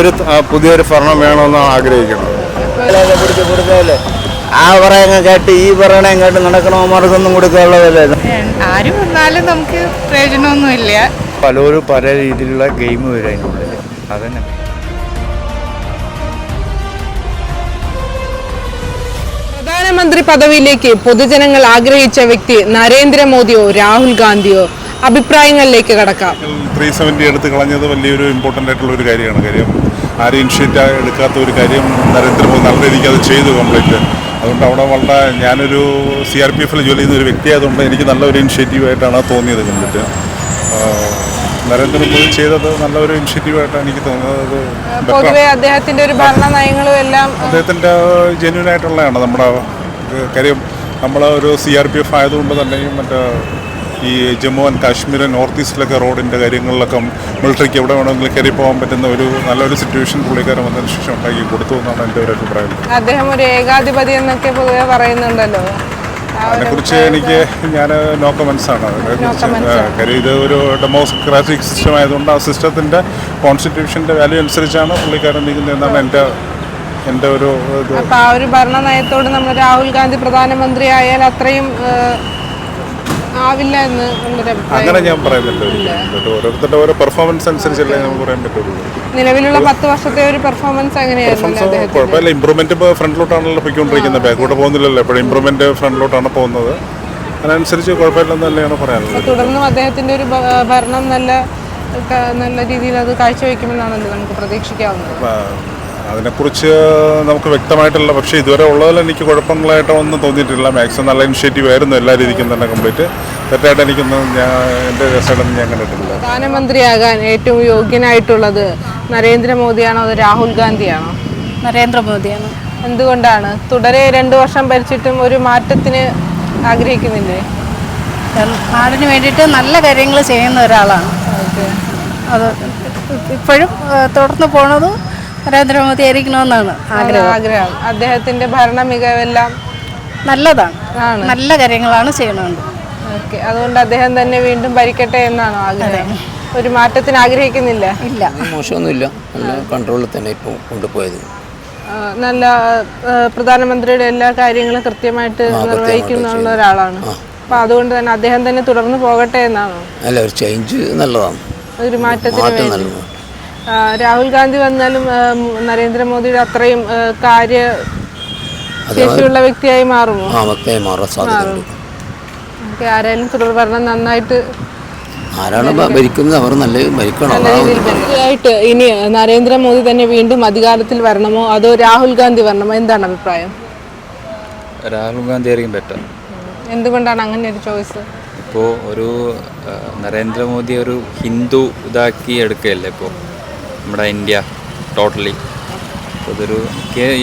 ഒരു ആ, പുതിയൊരു ഭരണം വേണമെന്നാണ് ആഗ്രഹിക്കുന്നത്. ആ പറയങ്ങ കേട്ട് ഈ പറയണ കേട്ട് നടക്കണമാർക്കൊന്നും കൊടുക്കാനുള്ളതല്ലേ? ആരും വന്നാലും നമുക്ക് പ്രയോജനമൊന്നുമില്ല. പലരും പല രീതിയിലുള്ള ഗെയിം വരും അതിന്റെ ഉള്ളിൽ. അതന്നെ. പ്രധാനമന്ത്രി പദവിയിലേക്ക് പൊതുജനങ്ങൾ ആഗ്രഹിച്ച വ്യക്തി നരേന്ദ്രമോദിയോ രാഹുൽ ഗാന്ധിയോ? അഭിപ്രായങ്ങളിലേക്ക് കടക്കാം. ത്രീ സെവന്റി എടുത്ത് കളഞ്ഞത് വലിയൊരു ഇമ്പോർട്ടന്റ് ആയിട്ടുള്ള ഒരു കാര്യമാണ്. കാര്യം ആരും ഇനിഷ്യേറ്റ് എടുക്കാത്ത ഒരു കാര്യം നരേന്ദ്രമോദി നല്ല രീതിക്ക് അത് ചെയ്തു കംപ്ലീറ്റ്. അതുകൊണ്ട് അവിടെ വളരെ ഞാനൊരു സി ആർ പി എഫിൽ ജോലി ചെയ്യുന്ന ഒരു വ്യക്തിയായതുകൊണ്ട് എനിക്ക് നല്ലൊരു ഇനിഷ്യേറ്റീവായിട്ടാണ് തോന്നിയത് കംപ്ലീറ്റ്. നരേന്ദ്രമോദി ചെയ്തത് നല്ലൊരു ഇനിഷ്യേറ്റീവായിട്ടാണ് എനിക്ക് തോന്നുന്നത് പൊതുവെ അദ്ദേഹത്തിന്റെ ഒരു ഭരണ നയങ്ങളും എല്ലാം അദ്ദേഹത്തിന്റെ ജെന്യൂൻ ആയിട്ടുള്ളതാണ് നമ്മുടെ കാര്യം നമ്മൾ ഒരു സി ആർ പി എഫ് ആയതുകൊണ്ട് തന്നെയും മറ്റേ ഈ ജമ്മു ആൻഡ് കാശ്മീർ നോർത്ത് ഈസ്റ്റിലൊക്കെ റോഡിന്റെ കാര്യങ്ങളിലൊക്കെ മിലിറ്ററിക്ക് എവിടെ വേണമെങ്കിലും കയറി പോകാൻ പറ്റുന്ന ഒരു നല്ലൊരു സിറ്റുവേഷൻ പുള്ളിക്കാരൻ വന്നതിന് ശേഷം ഉണ്ടാക്കി കൊടുത്തു എന്നാണ് എന്റെ ഒരു അഭിപ്രായം. അദ്ദേഹം ഒരു ഏകാധിപതി എന്നൊക്കെ പൊതുവെ പറയുന്നുണ്ടല്ലോ. അതിനെക്കുറിച്ച് എനിക്ക് ഞാൻ നോ കമൻസ് ആണ് കാര്യം ഇത് ഒരു ഡെമോക്രാറ്റിക് സിസ്റ്റം ആയതുകൊണ്ട് ആ സിസ്റ്റത്തിന്റെ കോൺസ്റ്റിറ്റ്യൂഷന്റെ വാല്യൂ അനുസരിച്ചാണ് പുള്ളിക്കാരൻ നീങ്ങുന്നതെന്നാണ് എന്റെ എന്റെ ഒരു ആ ഒരു ഭരണ നയത്തോട് നമ്മൾ രാഹുൽ ഗാന്ധി പ്രധാനമന്ത്രി ആയാൽ അത്രയും ആവില്ല എന്ന് അങ്ങനെ ഞാൻ ഒരിക്കലും. ഓരോരുത്തരുടെ ഓരോ പെർഫോമൻസ് അനുസരിച്ചല്ലേ നമുക്ക് പറയാൻ പറ്റുള്ളൂ. നിലവിലുള്ള പത്ത് വർഷത്തെ ഒരു പെർഫോമൻസ് അദ്ദേഹത്തിന്? കുഴപ്പമില്ല. ഇമ്പ്രൂവ്മെന്റ് ഇപ്പോൾ ഫ്രണ്ടിലോട്ടാണല്ലോ പോയിക്കൊണ്ടിരിക്കുന്നത്. ബാക്കോട്ട് പോകുന്നില്ലല്ലോ. എപ്പോഴും ഇമ്പ്രൂവ്മെന്റ് ഫ്രണ്ടിലോട്ടാണ് പോകുന്നത്. അതിനനുസരിച്ച് കുഴപ്പമില്ലെന്ന് തന്നെയാണ് പറയാനുള്ളത്. തുടർന്നും അദ്ദേഹത്തിന്റെ ഒരു ഭരണം നല്ല നല്ല രീതിയിൽ അത് കാഴ്ചവെക്കുമെന്നാണല്ലോ നമുക്ക് പ്രതീക്ഷിക്കാവുന്നത്. അതിനെക്കുറിച്ച് നമുക്ക് വ്യക്തമായിട്ടുള്ള പക്ഷേ ഇതുവരെ ഉള്ളതിൽ എനിക്ക് കുഴപ്പങ്ങളായിട്ടോ ഒന്നും തോന്നിയിട്ടില്ല. മാക്സിമം നല്ല ഇനിഷ്യേറ്റീവ് ആയിരുന്നു എല്ലാ രീതിക്കും തന്നെ കംപ്ലീറ്റ് തെറ്റായിട്ട് എനിക്കൊന്നും ഞാൻ എന്റെ രസമായിട്ടൊന്നും ഞാൻ കണ്ടിട്ടില്ല. പ്രധാനമന്ത്രിയാകാൻ ഏറ്റവും യോഗ്യനായിട്ടുള്ളത് നരേന്ദ്രമോദിയാണോ അതോ രാഹുൽ ഗാന്ധിയാണോ? നരേന്ദ്രമോദിയാണ്. എന്തുകൊണ്ടാണ്? തുടരെ രണ്ടു വർഷം ഭരിച്ചിട്ടും ഒരു മാറ്റത്തിന് ആഗ്രഹിക്കുന്നില്ലേ? നാടിന് വേണ്ടിയിട്ട് നല്ല കാര്യങ്ങൾ ചെയ്യുന്ന ഒരാളാണ്. അത് ഇപ്പോഴും തുടർന്ന് പോണത് നരേന്ദ്രമോദി ആയിരിക്കണമെന്നാണ് ആഗ്രഹം. ആഗ്രഹം. അദ്ദേഹത്തിന്റെ ഭരണ മികവെല്ലാം നല്ലതാണ് നല്ല കാര്യങ്ങളാണ് ചെയ്യണത് ഓക്കെ. അതുകൊണ്ട് അദ്ദേഹം തന്നെ വീണ്ടും ഭരിക്കട്ടെ എന്നാണ് ആഗ്രഹം? ഒരു മാറ്റത്തിന് ആഗ്രഹിക്കുന്നില്ല? ഇല്ല. മോശമൊന്നുമില്ല. നല്ല കൺട്രോളിൽ തന്നെ ഇപ്പോൾ കൊണ്ടുപോയത്. നല്ല പ്രധാനമന്ത്രിയുടെ എല്ലാ കാര്യങ്ങളും കൃത്യമായിട്ട് നിർവഹിക്കുന്ന ഒരാളാണ്. അപ്പൊ അതുകൊണ്ട് തന്നെ അദ്ദേഹം തന്നെ തുടർന്ന് പോകട്ടെ എന്നാണ്? അല്ല ഒരു ചേഞ്ച് നല്ലതാണ്. ഒരു മാറ്റത്തിന് രാഹുൽ ഗാന്ധി വന്നാലും നരേന്ദ്രമോദിയുടെ അത്രയും കാര്യ ശേഷിയുള്ള വ്യക്തിയായി മാറുമോ? ഓക്കെ ആരായാലും തുടർ ഭരണം നന്നായിട്ട് ആരാണ് ഭ- ഭരിക്കുന്നത്? അവർ നല്ല ഭരിക്കണം. ഇനി നരേന്ദ്രമോദി തന്നെ വീണ്ടും അധികാരത്തിൽ വരണമോ? അതോ രാഹുൽ ഗാന്ധി വരണമോ? എന്താണ് അഭിപ്രായം? രാഹുൽ ഗാന്ധി ആയിരിക്കും ബെറ്റർ എന്തുകൊണ്ടാണ് അങ്ങനെ ഒരു ചോയ്സ് ഇപ്പോൾ ഒരു നരേന്ദ്രമോദി ഒരു ഹിന്ദു ഇതാക്കി എടുക്കുകയല്ലേ ഇപ്പോൾ നമ്മുടെ ഇന്ത്യ ടോട്ടലി. അതൊരു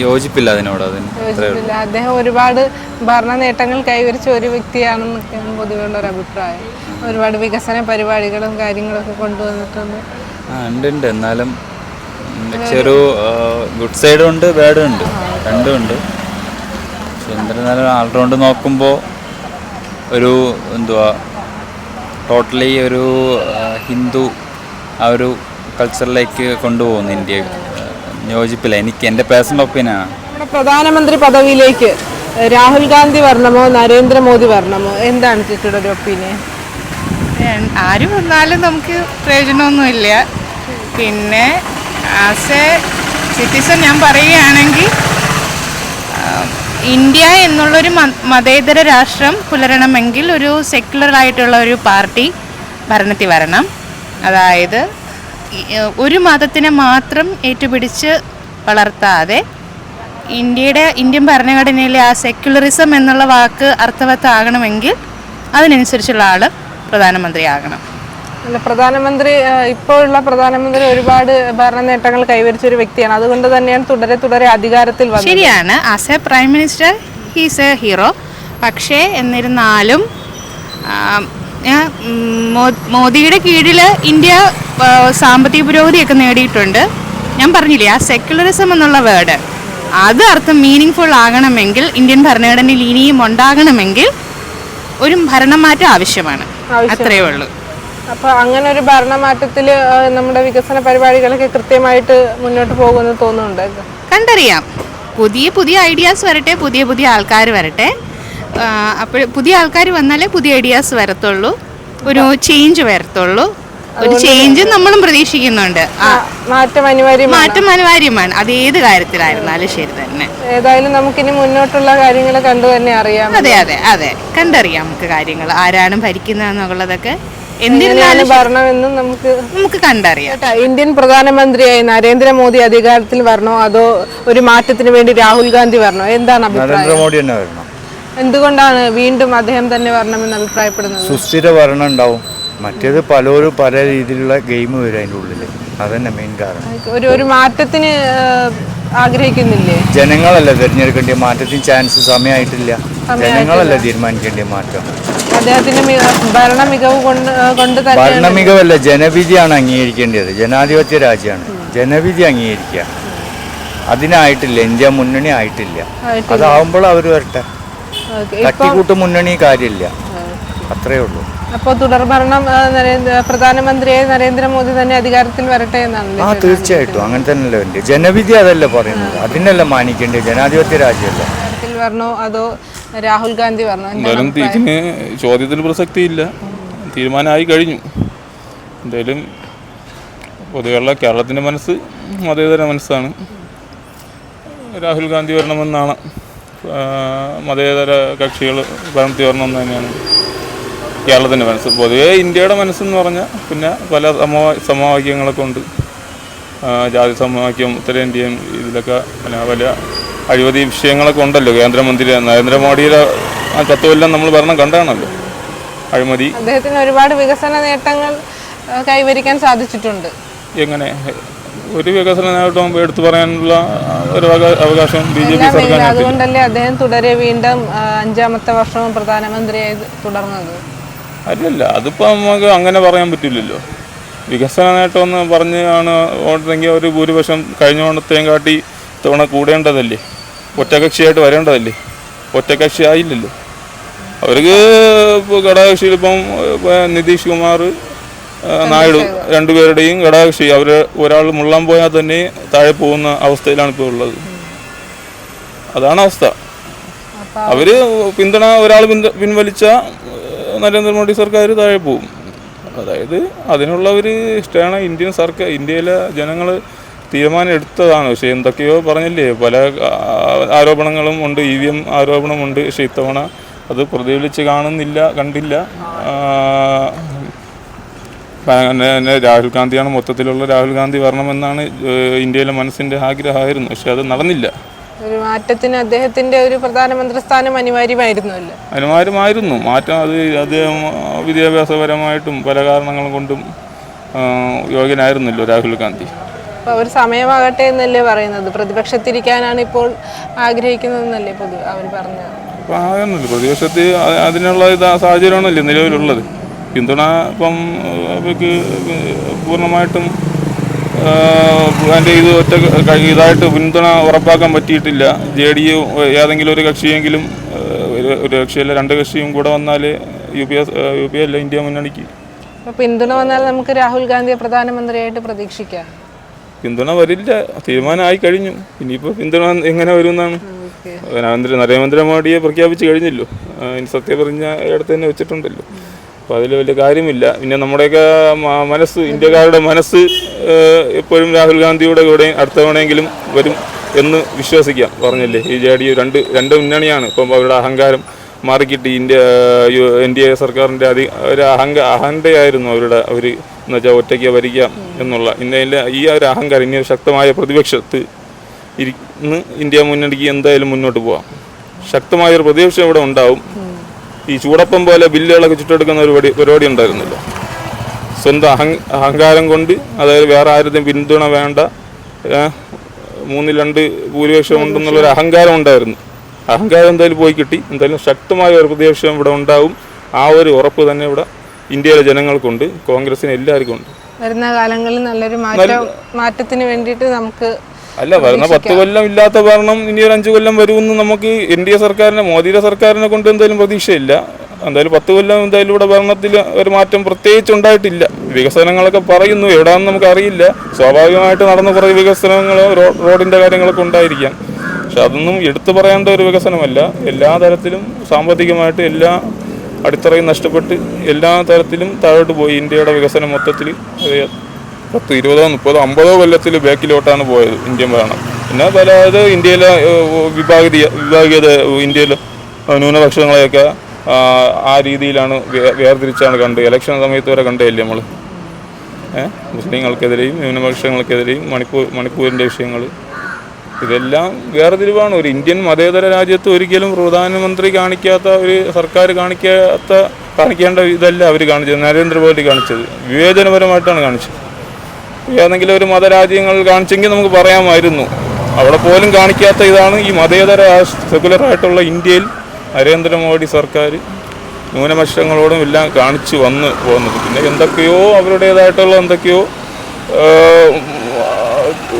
യോജിപ്പില്ല അതിനോട് അതിന്. അദ്ദേഹം ഒരുപാട് ഭരണ നേട്ടങ്ങൾ കൈവരിച്ച ഒരു വ്യക്തിയാണെന്നൊക്കെയാണ് പൊതുവെയുള്ള ഒരു അഭിപ്രായം. ഒരുപാട് വികസന പരിപാടികളും കാര്യങ്ങളൊക്കെ കൊണ്ടുവന്നിട്ടുണ്ട്. ആ ഉണ്ട് ഉണ്ട്. എന്നാലും പക്ഷെ ഒരു ഗുഡ് സൈഡും ഉണ്ട് ബാഡും ഉണ്ട്. രണ്ടും ഉണ്ട്. പക്ഷെ എന്നിരുന്നാലും ആൾറൗണ്ട് നോക്കുമ്പോൾ ഒരു എന്തുവാ ടോട്ടലി ഒരു ഹിന്ദു ആ ഒരു കൾച്ചറിലേക്ക് കൊണ്ടുപോകുന്നു ഇന്ത്യ യോജിപ്പില്ല. എനിക്ക് എന്റെ പേഴ്സണൽ ഒപ്പീനിയനാണ് നമ്മുടെ പ്രധാനമന്ത്രി പദവിയിലേക്ക് രാഹുൽ ഗാന്ധി വരണമോ നരേന്ദ്രമോദി വരണമോ? എന്താണ് ചേച്ചിയുടെ ഒരു ഒപ്പീനിയൻ ആര് വന്നാലും നമുക്ക് പ്രയോജനമൊന്നുമില്ല. പിന്നെ ആസ് എ സിറ്റിസൺ ഞാൻ പറയുകയാണെങ്കിൽ ഇന്ത്യ എന്നുള്ളൊരു മതേതര രാഷ്ട്രം പുലരണമെങ്കിൽ ഒരു സെക്യുലർ ആയിട്ടുള്ള ഒരു പാർട്ടി ഭരണത്തിൽ വരണം. അതായത് ഒരു മതത്തിനെ മാത്രം ഏറ്റുപിടിച്ച് വളർത്താതെ ഇന്ത്യയുടെ ഇന്ത്യൻ ഭരണഘടനയിലെ ആ സെക്യുലറിസം എന്നുള്ള വാക്ക് അർത്ഥവത്താകണമെങ്കിൽ അതിനനുസരിച്ചുള്ള ആൾ പ്രധാനമന്ത്രിയാകണം. അല്ല, പ്രധാനമന്ത്രി ഇപ്പോഴുള്ള പ്രധാനമന്ത്രി ഒരുപാട് ഭരണ നേട്ടങ്ങൾ കൈവരിച്ച ഒരു വ്യക്തിയാണ്. അതുകൊണ്ട് തന്നെയാണ് തുടരെ തുടരെ അധികാരത്തിൽ വന്നത്. ശരിയാണ്. As a prime minister he's a hero പക്ഷേ എന്നിരുന്നാലും ഞാൻ, മോദിയുടെ കീഴിൽ ഇന്ത്യ സാമ്പത്തിക പുരോഗതിയൊക്കെ നേടിയിട്ടുണ്ട്. ഞാൻ പറഞ്ഞില്ലേ ആ സെക്യുലറിസം എന്നുള്ള വേർഡ് അത് അർത്ഥം മീനിങ് ഫുൾ ആകണമെങ്കിൽ ഇന്ത്യൻ ഭരണഘടനയിൽ ഇനിയും ഉണ്ടാകണമെങ്കിൽ ഒരു ഭരണമാറ്റം ആവശ്യമാണ്. അത്രയേ ഉള്ളൂ. അപ്പൊ അങ്ങനെ ഒരു ഭരണമാറ്റത്തിൽ നമ്മുടെ വികസന പരിപാടികളൊക്കെ കൃത്യമായിട്ട് മുന്നോട്ട് പോകുമെന്ന് തോന്നുന്നുണ്ട്. കണ്ടറിയാം. പുതിയ പുതിയ ഐഡിയാസ് വരട്ടെ പുതിയ പുതിയ ആൾക്കാർ വരട്ടെ. അപ്പോൾ പുതിയ ആൾക്കാർ വന്നാലേ പുതിയ ഐഡിയാസ് വരത്തുള്ളൂ. ഒരു ചേഞ്ച് വരത്തുള്ളൂ. ഒരു ചേഞ്ച് നമ്മളും പ്രതീക്ഷിക്കുന്നുണ്ട്. മാറ്റം അനിവാര്യമാണ്. അത് ഏത് കാര്യത്തിലായിരുന്നാലും ശരി തന്നെ. ഏതായാലും നമുക്കിനി മുന്നോട്ടുള്ള കാര്യങ്ങൾ കണ്ടു തന്നെ അറിയാം. അതെ അതെ അതെ. കണ്ടറിയാം നമുക്ക് കാര്യങ്ങൾ. ആരാണ് ഭരിക്കുന്നതെന്നുള്ളതൊക്കെ എന്തിനാണ് ഭരണമെന്നും നമുക്ക് നമുക്ക് കണ്ടറിയാം. ഇന്ത്യൻ പ്രധാനമന്ത്രിയായി നരേന്ദ്രമോദി അധികാരത്തിൽ വരണോ അതോ ഒരു മാറ്റത്തിന് വേണ്ടി രാഹുൽ ഗാന്ധി വരണോ? എന്താണ് അഭിപ്രായം? നരേന്ദ്രമോദി തന്നെ വരണം. എന്തുകൊണ്ടാണ് വീണ്ടും അദ്ദേഹം തന്നെ വരണമെന്ന് അഭിപ്രായപ്പെടുന്നത്? സുസ്ഥിര ഭരണം ഉണ്ടാവും. മറ്റേത് പലരും പല രീതിയിലുള്ള ഗെയിം വരും അതിന്റെ ഉള്ളിൽ അതന്നെ മെയിൻ കാരണം. ഒരു ഒരു മാറ്റത്തിന് ആഗ്രഹിക്കുന്നില്ലേ? ജനങ്ങളല്ലേ തിരഞ്ഞെടുക്കേണ്ടിയ മാറ്റത്തിന് ചാൻസ് സമയമായിട്ടില്ല ജനങ്ങളല്ല തീരുമാനിക്കേണ്ടിയ മാറ്റം. അദ്ദേഹത്തിന്റെ ഭരണ മികവ് കൊണ്ട് ഏഹ്, കൊണ്ട് തന്നെ ഭരണമികവല്ല ജനവിധിയാണ് അംഗീകരിക്കേണ്ടത്. ജനാധിപത്യ രാജ്യമാണ്. ജനവിധി അംഗീകരിക്കുക. അതിനായിട്ടില്ല. ഇന്ത്യ മുന്നണി ആയിട്ടില്ല. അതാവുമ്പോൾ അവർ വരട്ടെ. തട്ടിക്കൂട്ട് മുന്നണി കാര്യമില്ല. അത്രേ ഉള്ളൂ. അപ്പോൾ തുടർഭരണം പ്രധാനമന്ത്രിയെ നരേന്ദ്രമോദി തന്നെ അധികാരത്തിൽ വരട്ടെ എന്നാണ് ആ തീർച്ചയായിട്ടും. അങ്ങനെ തന്നെയല്ലേ വേണ്ടി ജനവിധി അതല്ലേ പറയുന്നത്? അതിനല്ല മാനിക്കേണ്ടത്? ജനാധിപത്യ രാജ്യമല്ലേ? വരണോ അതോ രാഹുൽ ഗാന്ധി വരണോ? എന്തായാലും? ഇതിന് ചോദ്യത്തിന് പ്രസക്തിയില്ല. തീരുമാനമായി കഴിഞ്ഞു. എന്തായാലും പൊതുവെള്ള കേരളത്തിന്റെ മനസ്സ് മതേതര മനസ്സാണ്. രാഹുൽ ഗാന്ധി വരണമെന്നാണ്. മതേതര കക്ഷികൾ ഭരണത്തിൽ വരണമെന്ന് തന്നെയാണ് കേരളത്തിന്റെ മനസ്സ്. പൊതുവേ ഇന്ത്യയുടെ മനസ്സെന്ന് പറഞ്ഞാൽ പിന്നെ പല സമവാ സമവാക്യങ്ങളൊക്കെ ഉണ്ട്. ജാതി സമവാക്യം ഉത്തരേന്ത്യൻ ഇതിലൊക്കെ പിന്നെ പല അഴിമതി വിഷയങ്ങളൊക്കെ ഉണ്ടല്ലോ. കേന്ദ്രമന്ത്രി നരേന്ദ്രമോദിയുടെ ആ തത്വമെല്ലാം നമ്മൾ ഭരണം കണ്ടാണല്ലോ. അഴിമതി. അദ്ദേഹത്തിന് ഒരുപാട് വികസന നേട്ടങ്ങൾ കൈവരിക്കാൻ സാധിച്ചിട്ടുണ്ട്. എങ്ങനെ? ഒരു വികസന നേട്ടവും എടുത്തു പറയാനുള്ള ഒരു അവകാ- അവകാശം ബി ജെ പി സർക്കാർ അതുകൊണ്ടല്ലേ അദ്ദേഹം തുടരെ വീണ്ടും അഞ്ചാമത്തെ വർഷവും പ്രധാനമന്ത്രിയായി തുടർന്നത്? അല്ലല്ല അതിപ്പോൾ നമുക്ക് അങ്ങനെ പറയാൻ പറ്റില്ലല്ലോ. വികസന നേട്ടമെന്ന് പറഞ്ഞ് ആണ് ഓടുന്നെങ്കിൽ ഒരു ഭൂരിപക്ഷം കഴിഞ്ഞ ഓണത്തെയും കാട്ടി തവണ കൂടേണ്ടതല്ലേ? ഒറ്റകക്ഷിയായിട്ട് വരേണ്ടതല്ലേ? ഒറ്റകക്ഷി ആയില്ലല്ലോ അവർക്ക് ഇപ്പോൾ ഘടകകക്ഷിയിൽ ഇപ്പം നിതീഷ് കുമാർ നായിഡു രണ്ടുപേരുടെയും ഘടകകക്ഷി അവർ ഒരാൾ മുള്ളാൻ പോയാൽ തന്നെ താഴെ പോകുന്ന അവസ്ഥയിലാണ് ഇപ്പോൾ ഉള്ളത്. അതാണ് അവസ്ഥ. അവർ പിന്തുണ ഒരാൾ പിൻവലിച്ച നരേന്ദ്രമോദി സർക്കാർ താഴെ പോകും. അതായത് അതിനുള്ള ഒരു ഇഷ്ടമാണ് ഇന്ത്യൻ സർക്കാർ ഇന്ത്യയിലെ ജനങ്ങൾ തീരുമാനം എടുത്തതാണ് പക്ഷേ എന്തൊക്കെയോ പറഞ്ഞില്ലേ പല ആരോപണങ്ങളും ഉണ്ട് ഇ വി എം ആരോപണമുണ്ട്. പക്ഷേ ഇത്തവണ അത് പ്രതിഫലിച്ച് കാണുന്നില്ല കണ്ടില്ല. രാഹുൽ ഗാന്ധിയാണ് മൊത്തത്തിലുള്ള രാഹുൽ ഗാന്ധി വരണമെന്നാണ് ഇന്ത്യയിലെ മനസ്സിന്റെ ആഗ്രഹമായിരുന്നു. പക്ഷെ അത് നടന്നില്ല. ഒരു മാറ്റത്തിന് അദ്ദേഹത്തിന്റെ ഒരു പ്രധാനമന്ത്രി സ്ഥാനം അനിവാര്യമായിരുന്നല്ലോ അനിവാര്യമായിരുന്നു. മാറ്റം അത് അദ്ദേഹം വിദ്യാഭ്യാസപരമായിട്ടും പല കാരണങ്ങൾ കൊണ്ടും യോഗ്യനായിരുന്നല്ലോ രാഹുൽ ഗാന്ധി. അപ്പൊ അവർ സമയമാകട്ടെ എന്നല്ലേ പറയുന്നത്? പ്രതിപക്ഷത്തിരിക്കാനാണ് ഇപ്പോൾ ആഗ്രഹിക്കുന്നതെന്നല്ലേ പൊതു അവർ പറഞ്ഞത്? അപ്പോൾ ആകുന്നില്ല പ്രതിപക്ഷത്ത് അതിനുള്ള സാഹചര്യമാണല്ലോ നിലവിലുള്ളത്. പിന്തുണ ഇപ്പം അവർക്ക് പൂർണമായിട്ടും അതിന്റെ ഇത് ഒറ്റ ഇതായിട്ട് പിന്തുണ ഉറപ്പാക്കാൻ പറ്റിയിട്ടില്ല. ജെ ഡി യു ഏതെങ്കിലും ഒരു കക്ഷിയെങ്കിലും ഒരു- കക്ഷിയല്ല രണ്ട് കക്ഷിയും കൂടെ വന്നാൽ U P S U P അല്ല ഇന്ത്യ മുന്നണിക്ക്. പിന്തുണ വന്നാൽ നമുക്ക് രാഹുൽ ഗാന്ധിയെ പ്രധാനമന്ത്രിയായിട്ട് പ്രതീക്ഷിക്കാം. പിന്തുണ വരില്ല. തീരുമാനമായി കഴിഞ്ഞു. ഇനിയിപ്പോൾ പിന്തുണ എങ്ങനെ വരുമെന്നാണ് നരേന്ദ്ര നരേന്ദ്രമോദിയെ പ്രഖ്യാപിച്ചു കഴിഞ്ഞല്ലോ. സത്യം പറഞ്ഞ ഇടത്ത് തന്നെ വെച്ചിട്ടുണ്ടല്ലോ. അപ്പോൾ അതിൽ വലിയ കാര്യമില്ല. പിന്നെ നമ്മുടെയൊക്കെ മനസ്സ് ഇന്ത്യക്കാരുടെ മനസ്സ് എപ്പോഴും രാഹുൽ ഗാന്ധിയുടെ കൂടെ അടുത്ത തവണയെങ്കിലും വരും എന്ന് വിശ്വസിക്കാം. പറഞ്ഞല്ലേ? ഈ ജെ ഡി യു രണ്ട് രണ്ട് മുന്നണിയാണ്. ഇപ്പം അവരുടെ അഹങ്കാരം മാറിക്കിട്ടി ഇന്ത്യ എൻ ഡി എ സർക്കാരിന്റെ അധിക ഒരു അഹങ്ക അഹന്തയായിരുന്നു അവരുടെ അവർ എന്ന് വെച്ചാൽ ഒറ്റയ്ക്ക് ഭരിക്കാം എന്നുള്ള. ഇന്ത്യയിലെ ഈ ഒരു അഹങ്കാരം ഇനി ശക്തമായ പ്രതിപക്ഷത്ത് ഇന്ന് ഇന്ത്യ മുന്നണിക്ക് എന്തായാലും മുന്നോട്ട് പോവാം. ശക്തമായൊരു പ്രതിപക്ഷം ഇവിടെ ഉണ്ടാവും. ഈ ചൂടപ്പം പോലെ ബില്ലുകളൊക്കെ ചുറ്റെടുക്കുന്ന ഒരു പരി- പരിപാടി ഉണ്ടായിരുന്നില്ല. സ്വന്തം അഹങ് അഹങ്കാരം കൊണ്ട് അതായത് വേറെ ആരുടെയും പിന്തുണ വേണ്ട മൂന്നിൽ രണ്ട് ഭൂരിപക്ഷം ഉണ്ടെന്നുള്ളൊരു അഹങ്കാരം ഉണ്ടായിരുന്നു. അഹങ്കാരം എന്തായാലും പോയി കിട്ടി. എന്തായാലും ശക്തമായ ഒരു പ്രതിപക്ഷം ഇവിടെ ഉണ്ടാവും. ആ ഒരു ഉറപ്പ് തന്നെ ഇവിടെ ഇന്ത്യയിലെ ജനങ്ങൾക്കുണ്ട്. കോൺഗ്രസിന് എല്ലാവർക്കും ഉണ്ട്. വരുന്ന കാലങ്ങളിൽ നല്ലൊരു മാറ്റം മാറ്റത്തിന് വേണ്ടിയിട്ട് നമുക്ക് അല്ല വരുന്ന പത്ത് കൊല്ലം ഇല്ലാത്ത ഭരണം ഇനി ഒരു അഞ്ചു കൊല്ലം വരുമെന്ന് നമുക്ക് എൻ ഡി എ സർക്കാരിനെ മോദിയുടെ സർക്കാരിനെ കൊണ്ട് എന്തായാലും പ്രതീക്ഷയില്ല. എന്തായാലും പത്ത് കൊല്ലം എന്തായാലും ഇവിടെ ഭരണത്തിൽ ഒരു മാറ്റം പ്രത്യേകിച്ച് ഉണ്ടായിട്ടില്ല വികസനങ്ങളൊക്കെ പറയുന്നു എവിടെയാണെന്ന് നമുക്ക് അറിയില്ല സ്വാഭാവികമായിട്ട് നടന്ന കുറേ വികസനങ്ങൾ റോഡിന്റെ കാര്യങ്ങളൊക്കെ ഉണ്ടായിരിക്കാം. പക്ഷെ അതൊന്നും എടുത്തു പറയേണ്ട ഒരു വികസനമല്ല. എല്ലാ തരത്തിലും സാമ്പത്തികമായിട്ട് എല്ലാ അടിത്തറയും നഷ്ടപ്പെട്ട് എല്ലാ തരത്തിലും താഴോട്ട് പോയി ഇന്ത്യയുടെ വികസനം മൊത്തത്തിൽ. പത്ത് ഇരുപതോ മുപ്പതോ അമ്പതോ കൊല്ലത്തിൽ ബാക്കിലോട്ടാണ് പോയത് ഇന്ത്യൻ ഭരണം. പിന്നെ പല അത് ഇന്ത്യയിലെ വിഭാഗീയ വിഭാഗീയത ഇന്ത്യയിലെ ന്യൂനപക്ഷങ്ങളെയൊക്കെ ആ, രീതിയിലാണ് വേർതിരിച്ചാണ് കണ്ട് ഇലക്ഷൻ സമയത്ത് വരെ കണ്ടതല്ലേ നമ്മൾ മുസ്ലിങ്ങൾക്കെതിരെയും ന്യൂനപക്ഷങ്ങൾക്കെതിരെയും മണിപ്പൂർ മണിപ്പൂരിന്റെ വിഷയങ്ങൾ ഇതെല്ലാം വേർതിരിവാണ്. ഒരു ഇന്ത്യൻ മതേതര രാജ്യത്ത് ഒരിക്കലും പ്രധാനമന്ത്രി കാണിക്കാത്ത ഒരു സർക്കാർ കാണിക്കാത്ത കാണിക്കേണ്ട ഇതല്ല അവർ കാണിച്ചത് നരേന്ദ്രമോദി കാണിച്ചത്. വിവേചനപരമായിട്ടാണ് കാണിച്ചത്. ഏതെങ്കിലും ഒരു മതരാജ്യങ്ങൾ കാണിച്ചെങ്കിൽ നമുക്ക് പറയാമായിരുന്നു. അവിടെ പോലും കാണിക്കാത്ത ഇതാണ് ഈ മതേതര സെക്കുലറായിട്ടുള്ള ഇന്ത്യയിൽ നരേന്ദ്രമോദി സർക്കാർ ന്യൂനപക്ഷങ്ങളോടും എല്ലാം കാണിച്ചു വന്ന് പോകുന്നത്. പിന്നെ എന്തൊക്കെയോ അവരുടേതായിട്ടുള്ള എന്തൊക്കെയോ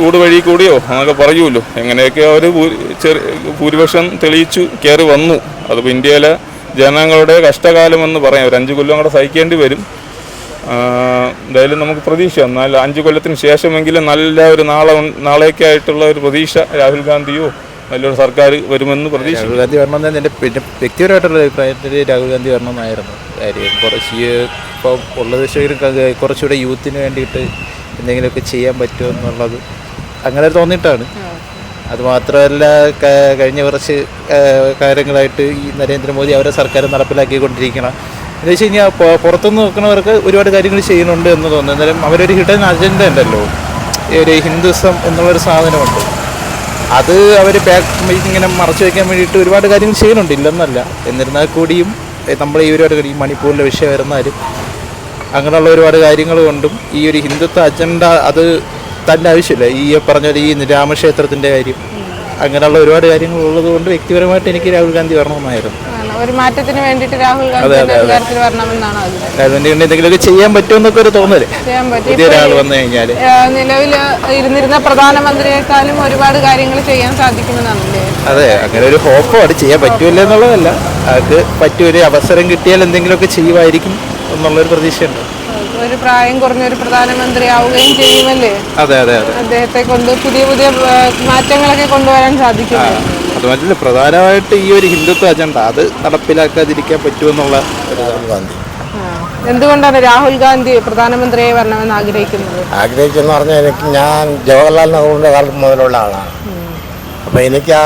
ഊട് വഴി കൂടിയോ എന്നൊക്കെ പറയുമല്ലോ. എങ്ങനെയൊക്കെ അവർ ഭൂരിപക്ഷം തെളിയിച്ചു കയറി വന്നു. അതിപ്പോൾ ഇന്ത്യയിലെ ജനങ്ങളുടെ കഷ്ടകാലമെന്ന് പറയാം. ഒരു അഞ്ച് കൊല്ലം കൂടെ സഹിക്കേണ്ടി വരും. എന്തായാലും നമുക്ക് പ്രതീക്ഷ. എന്നാൽ അഞ്ച് കൊല്ലത്തിന് ശേഷമെങ്കിലും നല്ല ഒരു നാളെ നാളേക്കായിട്ടുള്ള ഒരു പ്രതീക്ഷ രാഹുൽ ഗാന്ധിയോ നല്ലൊരു സർക്കാർ വരുമെന്ന് പ്രതീക്ഷ. രാഹുൽ ഗാന്ധി വരണമെന്ന് എന്റെ വ്യക്തിപരമായിട്ടുള്ള അഭിപ്രായത്തിൽ രാഹുൽ ഗാന്ധി വരണമെന്നായിരുന്നു കാര്യം. കുറച്ച് ഇപ്പോൾ ഉള്ള ഉള്ളത് ശരി ക- കുറച്ചുകൂടെ യൂത്തിന് വേണ്ടിയിട്ട് എന്തെങ്കിലുമൊക്കെ ചെയ്യാൻ പറ്റുമോ എന്നുള്ളത് അങ്ങനെ തോന്നിയിട്ടാണ്. അതുമാത്രമല്ല കഴിഞ്ഞ കുറച്ച് കാര്യങ്ങളായിട്ട് ഈ നരേന്ദ്രമോദി അവരുടെ സർക്കാർ നടപ്പിലാക്കിക്കൊണ്ടിരിക്കണം. എന്ന് വെച്ച് കഴിഞ്ഞാൽ പുറത്തുനിന്ന് നോക്കുന്നവർക്ക് ഒരുപാട് കാര്യങ്ങൾ ചെയ്യുന്നുണ്ട് എന്ന് തോന്നുന്നു. എന്നാലും അവരൊരു ഹിഡൻ അജണ്ട ഉണ്ടല്ലോ. ഒരു ഹിന്ദുസം എന്നുള്ളൊരു സാധനമുണ്ട്. അത് അവർ ബാക്ക് ഇങ്ങനെ മറച്ചു വയ്ക്കാൻ വേണ്ടിയിട്ട് ഒരുപാട് കാര്യങ്ങൾ ചെയ്യുന്നുണ്ട്. ഇല്ലെന്നല്ല. എന്നിരുന്നാൽ കൂടിയും നമ്മൾ ഈ ഒരുപാട് ഈ മണിപ്പൂരിലെ വിഷയം വരുന്നാലും അങ്ങനെയുള്ള ഒരുപാട് കാര്യങ്ങൾ കൊണ്ടും ഈ ഒരു ഹിന്ദുത്വ അജണ്ട അത് തന്നെ ആവശ്യമില്ല. ഈ പറഞ്ഞ ഈ രാമക്ഷേത്രത്തിന്റെ കാര്യം. അങ്ങനെയുള്ള ഒരുപാട് കാര്യങ്ങൾ ഉള്ളത് കൊണ്ട് വ്യക്തിപരമായിട്ട് എനിക്ക് രാഹുൽ ഗാന്ധി വരണമെന്നായിരുന്നു. ഒരു മാറ്റത്തിന് വേണ്ടിയിട്ട് രാഹുൽ അതെ, ഗാന്ധി അതെ, അതെ. അധികാരത്തിൽ വരണമെന്നാണ് രാഹുൽ എന്തെങ്കിലുമൊക്കെ ചെയ്യാൻ പറ്റുമെന്നൊക്കെ ഒരു തോന്നൽ. ചെയ്യാൻ പറ്റും. നിലവിൽ ഇരുന്നിരുന്ന പ്രധാനമന്ത്രിയെക്കാളും ഒരുപാട് കാര്യങ്ങൾ ചെയ്യാൻ സാധിക്കുമെന്നാണല്ലേ? അതെ അങ്ങനെ ഒരു ഹോപ്പാണ് ചെയ്യാൻ പറ്റൂല എന്നുള്ളതല്ല. അത് പറ്റിയൊരു അവസരം കിട്ടിയാൽ എന്തെങ്കിലുമൊക്കെ ചെയ്യുമായിരിക്കും എന്നുള്ളൊരു പ്രതീക്ഷയുണ്ട്. ഒരു പ്രായം കുറഞ്ഞ ഒരു പ്രധാനമന്ത്രി ആവുകയും ചെയ്യുമല്ലേ? അതെ അതെ അതെ. അദ്ദേഹത്തെ കൊണ്ട് പുതിയ പുതിയ മാറ്റങ്ങളൊക്കെ കൊണ്ടുവരാൻ സാധിക്കും അത് മറ്റല്ല പ്രധാനമായിട്ട് ഈ ഒരു ഹിന്ദുത്വ അജണ്ട. അത് നടപ്പിലാക്കാതിരിക്കാൻ പറ്റുമെന്നുള്ള ഒരു രാഹുൽ ഗാന്ധി. എന്തുകൊണ്ടാണ് രാഹുൽ ഗാന്ധി പ്രധാനമന്ത്രിയെ വരണമെന്ന് ആഗ്രഹിക്കുന്നത്? ആഗ്രഹിച്ചെന്ന് പറഞ്ഞാൽ എനിക്ക് ഞാൻ ജവഹർലാൽ നെഹ്റുവിന്റെ കാലം മുതലുള്ള ആളാണ്. അപ്പം എനിക്ക് ആ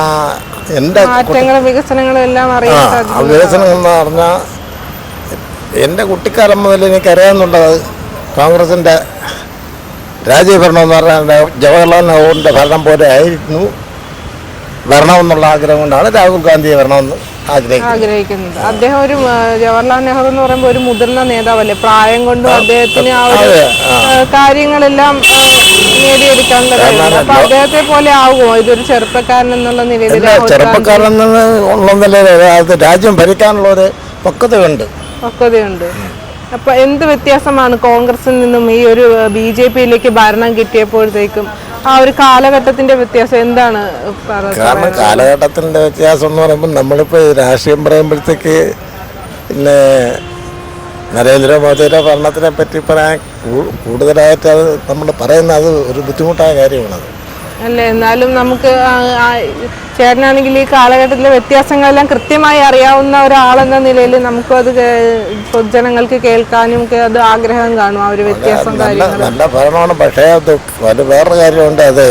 എന്താ മാറ്റങ്ങളും വികസനങ്ങളും എല്ലാം അറിയാം വികസനം എന്ന് പറഞ്ഞാൽ എന്റെ കുട്ടിക്കാലം മുതൽ എനിക്ക് അറിയാമെന്നുള്ളത് കോൺഗ്രസിന്റെ രാജ്യഭരണം എന്ന് പറഞ്ഞാൽ ജവഹർലാൽ നെഹ്റുവിന്റെ ഭരണം പോലെ ആയിരുന്നു. വരണമെന്നുള്ള ആഗ്രഹം കൊണ്ടാണ് രാഹുൽ ഗാന്ധിയെ വരണമെന്ന് ആഗ്രഹിക്കുന്നത്. ആഗ്രഹിക്കുന്നത്. അദ്ദേഹം ഒരു ജവഹർലാൽ നെഹ്റു എന്ന് പറയുമ്പോൾ ഒരു മുതിർന്ന നേതാവല്ലേ? പ്രായം കൊണ്ടും അദ്ദേഹത്തിന് ആ ഒരു കാര്യങ്ങളെല്ലാം നേടിയെടുക്കാൻ നേടിയെടുക്കാനുള്ള കഴിവുണ്ട്. അപ്പൊ അദ്ദേഹത്തെ പോലെ ആവുമോ? ഇതൊരു ചെറുപ്പക്കാരൻ എന്നുള്ള നിലയിൽ ചെറുപ്പക്കാരൻ എന്നുള്ള നിലയിൽ രാജ്യം ഭരിക്കാനുള്ള ഒരു പക്വതയുണ്ട്. പക്വതയുണ്ട്. അപ്പൊ എന്ത് വ്യത്യാസമാണ് കോൺഗ്രസിൽ നിന്നും ഈ ഒരു ബി ജെ പിയിലേക്ക് ഭരണം കിട്ടിയപ്പോഴത്തേക്കും? ആ ഒരു കാലഘട്ടത്തിന്റെ വ്യത്യാസം എന്താണ്? കാരണം കാലഘട്ടത്തിന്റെ വ്യത്യാസം എന്ന് പറയുമ്പോൾ നമ്മളിപ്പോൾ രാഷ്ട്രീയം പറയുമ്പോഴത്തേക്ക് പിന്നെ നരേന്ദ്രമോദിയുടെ ഭരണത്തിനെ പറ്റി പറയാൻ കൂടുതലായിട്ട് അത് നമ്മൾ പറയുന്നത് അത് ഒരു ബുദ്ധിമുട്ടായ കാര്യമാണത് അല്ലേ? എന്നാലും നമുക്ക് ചേട്ടനാണെങ്കിൽ ഈ കാലഘട്ടത്തിലെ വ്യത്യാസങ്ങളെല്ലാം കൃത്യമായി അറിയാവുന്ന ഒരാളെന്ന നിലയിൽ നമുക്കും അത് പൊതുജനങ്ങൾക്ക് കേൾക്കാനും അത് ആഗ്രഹം കാണും ആ ഒരു വ്യത്യാസം നല്ല കാര്യങ്ങൾ നല്ല ഭരണമാണ് പക്ഷേ അത് അത് വേറൊരു കാര്യമുണ്ട്. അത്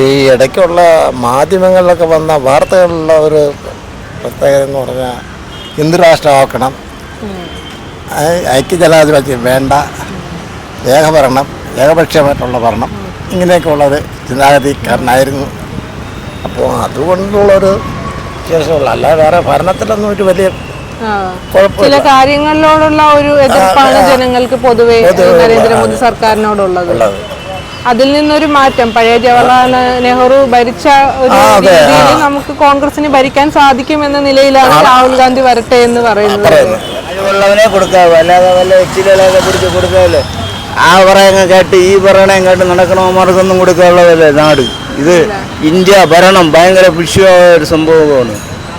ഈ ഇടയ്ക്കുള്ള മാധ്യമങ്ങളിലൊക്കെ വന്ന വാർത്തകളുള്ള ഒരു പ്രത്യേകത എന്ന് പറഞ്ഞാൽ ഹിന്ദു രാഷ്ട്രമാക്കണം ഐക്യജനാധിപത്യം വേണ്ട. ഏകഭരണം ഏകപക്ഷീയമായിട്ടുള്ള ഭരണം. ഇങ്ങനെയൊക്കെ ഉള്ളത് ചിന്താഗതിക്കാരനായിരുന്നു അപ്പോൾ അതുകൊണ്ടുള്ളൊരു ശേഷമുള്ള അല്ലാതെ വേറെ ഭരണത്തിലൊന്നും ഒരു വലിയ ആ. ചില കാര്യങ്ങളിലോടുള്ള ഒരു എതിർപ്പാണ് ജനങ്ങൾക്ക് പൊതുവെ നരേന്ദ്രമോദി സർക്കാരിനോടുള്ളത്. ഉള്ളത്. അതിൽ നിന്നൊരു മാറ്റം പഴയ ജവഹർലാൽ നെഹ്റു ഭരിച്ച ഒരു രീതിയിൽ നമുക്ക് കോൺഗ്രസിന് ഭരിക്കാൻ സാധിക്കും എന്ന നിലയിലാണ് രാഹുൽ ഗാന്ധി വരട്ടെ എന്ന് പറയുന്നത്. കൊടുക്കാവൂ അല്ലാതെ വല്ല എച്ചിലൊക്കെ പിടിച്ച് ആ പറയങ്ങ കേട്ട് ഈ പറയണ കേട്ട് നടക്കണമാർക്കൊന്നും കൊടുക്കാനുള്ളതല്ലേ നാട്? ഇത് ഇന്ത്യ ഭരണം ഭയങ്കര വിഷയമായ ഒരു സംഭവമാണ്.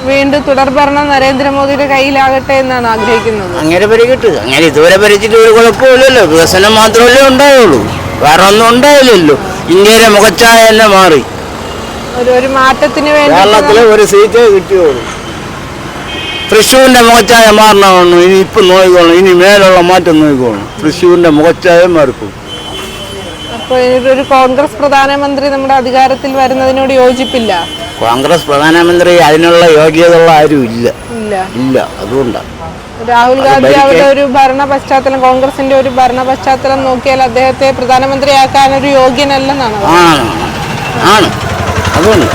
വീണ്ടും തുടർ ഭരണം നരേന്ദ്രമോദിയുടെ കയ്യിലാകട്ടെ എന്നാണ് ആഗ്രഹിക്കുന്നത്. അങ്ങനെ ഭരിക്കട്ടെ അങ്ങനെ ഇതുവരെ ഭരിച്ചിട്ട് ഒരു കുഴപ്പമില്ലല്ലോ വികസനം മാത്രമല്ലേ ഉണ്ടായുള്ളൂ. വേറെ ഒന്നും ഉണ്ടായില്ലല്ലോ. ഇന്ത്യയിലെ മുഖച്ചായ തന്നെ മാറി. ഒരു ഒരു മാറ്റത്തിന് വേണ്ടി കേരളത്തിലെ ഒരു സീറ്റേ കിട്ടിയുള്ളൂ. തൃശ്ശൂരിന്റെ മുഖച്ചായ മാറണമെന്ന് ഇനി ഇപ്പം നോയിക്കോളും ഇനി മേലുള്ള മാറ്റം നോയിക്കോളും തൃശ്ശൂരിന്റെ മുഖച്ചായ മാറിപ്പോകും. അപ്പോൾ ഒരു കോൺഗ്രസ് പ്രധാനമന്ത്രി നമ്മുടെ അധികാരത്തിൽ വരുന്നതിനോട് യോജിപ്പില്ല? കോൺഗ്രസ് പ്രധാനമന്ത്രി അതിനുള്ള യോഗ്യതയുള്ള ആരും ഇല്ല. ഇല്ല. അതുകൊണ്ടാണ് രാഹുൽ ഗാന്ധി അവരുടെ ഒരു ഭരണ പശ്ചാത്തലം കോൺഗ്രസിന്റെ ഒരു ഭരണ പശ്ചാത്തലം നോക്കിയാൽ അദ്ദേഹത്തെ പ്രധാനമന്ത്രിയാക്കാൻ ഒരു യോഗ്യനല്ലെന്നാണ്. ആണ്. ആണ്. അതുകൊണ്ട്.